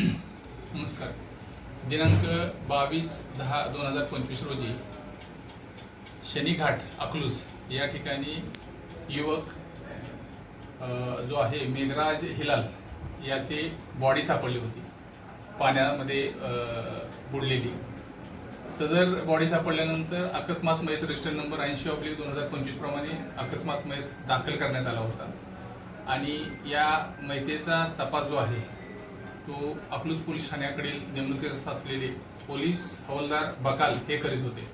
नमस्कार. दिनांक बावीस दहा दोन हजार पंचवीस रोजी शनीघाट अकलूज या ठिकाणी युवक जो आहे मेघराज हिलाल याची बॉडी सापडली होती. पाण्यामध्ये बुडलेली. सदर बॉडी सापडल्यानंतर अकस्मात मयत रजिस्टर नंबर ऐंशी ऑब्लिक दोन हजार पंचवीस प्रमाणे अकस्मात मयत दाखल करण्यात आला होता. आणि या मैतेचा तपास जो आहे तो अकलूज पोलीस ठाण्याकडील नेमणुकीस असलेले पोलीस हवालदार बकाल हे करीत होते.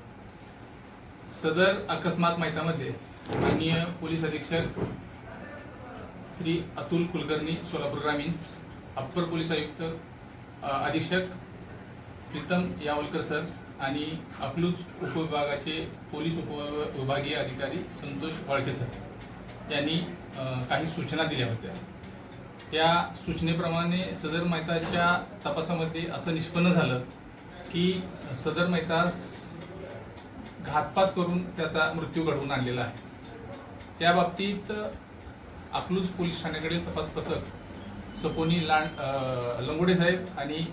सदर अकस्मात मैतामध्ये माननीय पोलीस अधीक्षक श्री अतुल कुलकर्णी सोलापूर ग्रामीण अप्पर पोलीस आयुक्त अधीक्षक प्रीतम यावलकर सर आणि अकलूज उपविभागाचे पोलीस उपविभागीय अधिकारी संतोष वाळके सर यांनी काही सूचना दिल्या होत्या. या सूचनेप्रमाणे सदर मेहताच्या तपासामध्ये असं निष्पन्न झालं की सदर मेहतास घातपात करून त्याचा मृत्यू घडवून आणलेला आहे. त्या बाबतीत अकलूज पोलीस ठाण्याकडील तपास पथक सपोनी लांड लंगोडे साहेब आणि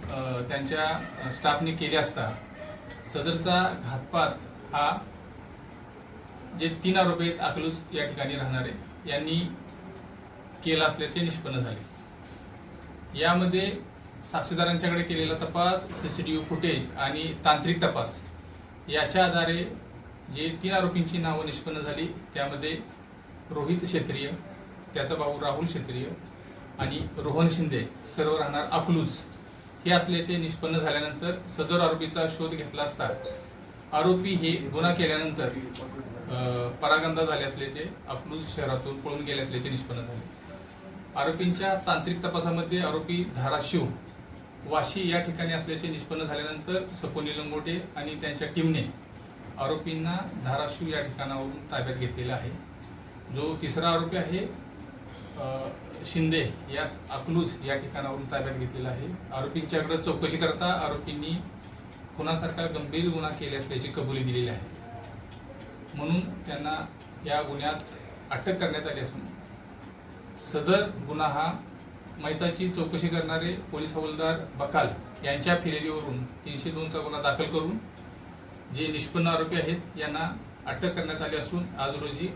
त्यांच्या स्टाफने केले असता सदरचा घातपात हा जे तीन आरोपी आहेत अकलूज या ठिकाणी राहणारे यांनी केला असल्याचे निष्पन्न झाले. यामध्ये साक्षीदारांच्याकडे केलेला तपास C C T V footage आणि तांत्रिक तपास. याच्या आधारे जे तीन आरोपींची नावं निष्पन्न झाली त्यामध्ये रोहित क्षेत्रीय त्याचा भाऊ राहुल क्षेत्रीय आणि रोहन शिंदे सर्व राहणार अकलूज. हे असल्याचे निष्पन्न झाल्यानंतर सदर आरोपीचा शोध घेतला असता आरोपी हे गुन्हा केल्यानंतर परागंदा झाले असल्याचे अकलूज शहरातून पळून गेले असल्याचे निष्पन्न झाले. आरोपींच्या तांत्रिक तपासामध्ये आरोपी धाराशिव वाशी या ठिकाणी असल्याचे निष्पन्न झाल्यानंतर सपोनी लंगोटे आणि त्यांच्या टीमने आरोपींना धाराशिव या ठिकाणावरून ताब्यात घेतलेला आहे. जो तिसरा आरोपी आहे शिंदे या अकलूज या ठिकाणावरून ताब्यात घेतलेला आहे. आरोपींच्याकडे चौकशी करता आरोपींनी खुनासारखा गंभीर गुन्हा केले असल्याची कबुली दिलेली आहे. म्हणून त्यांना या गुन्ह्यात अटक करण्यात आली असून सदर गुन्हा हा मैताची चौकशी करणारे पोलीस हवालदार बकाल यांच्या फिर्यादीवरून तीनशे दोनचा गुन्हा दाखल करून जे निष्पन्न आरोपी आहेत यांना अटक करण्यात आली असून आज रोजी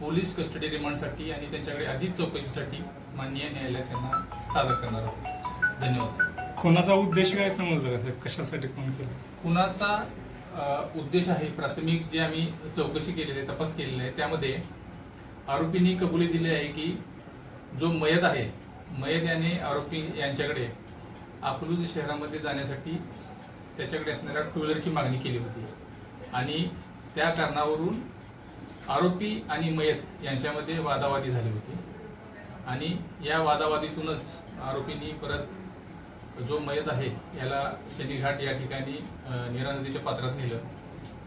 पोलीस कस्टडी रिमांडसाठी आणि त्यांच्याकडे अधिक चौकशीसाठी माननीय न्यायालयात त्यांना सादर करणार आहोत. धन्यवाद. कोणाचा उद्देश काय समजलं का साहेब? कशासाठी फोन केला? कुणाचा उद्देश आहे प्राथमिक जे आम्ही चौकशी केलेली आहे तपास केलेला आहे त्यामध्ये आरोपींनी कबुली दिली आहे की जो मयत आहे मयत याने आरोपी यांच्याकडे अकलूज शहरामध्ये जाण्यासाठी त्याच्याकडे असणाऱ्या टू व्हीलरची मागणी केली होती. आणि त्या कारणावरून आरोपी आणि मयत यांच्यामध्ये वादावादी झाली होती. आणि या वादावादीतूनच आरोपींनी परत जो मयत आहे याला शनीघाट या ठिकाणी नीरा नदीच्या पात्रात नेलं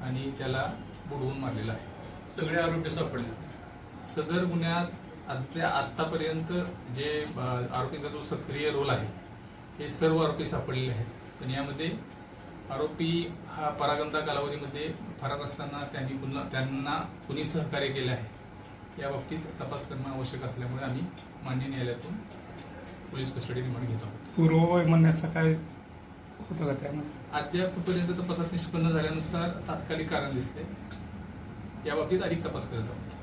आणि त्याला बुडवून मारलेलं आहे. सगळे आरोपी सापडले. सदर गुन्ह्यात आत्या आत्तापर्यंत जे आरोपींचा जो सक्रिय रोल आहे हे सर्व आरोपी सापडलेले आहेत. पण यामध्ये आरोपी हा परागंदा कालावधीमध्ये फरार असताना त्यांनी पुन्हा त्यांना कुणी सहकार्य केले आहे या बाबतीत तपास करणं आवश्यक असल्यामुळे आम्ही मान्य न्यायालयातून पोलीस कस्टडी रिमांड घेत आहोत. पूर्ववय म्हणण्याचं काय होतं का त्यामध्ये? अद्यापपर्यंत तपासात निष्पन्न झाल्यानुसार तात्कालिक कारण दिसते या बाबतीत अधिक तपास करत आहोत.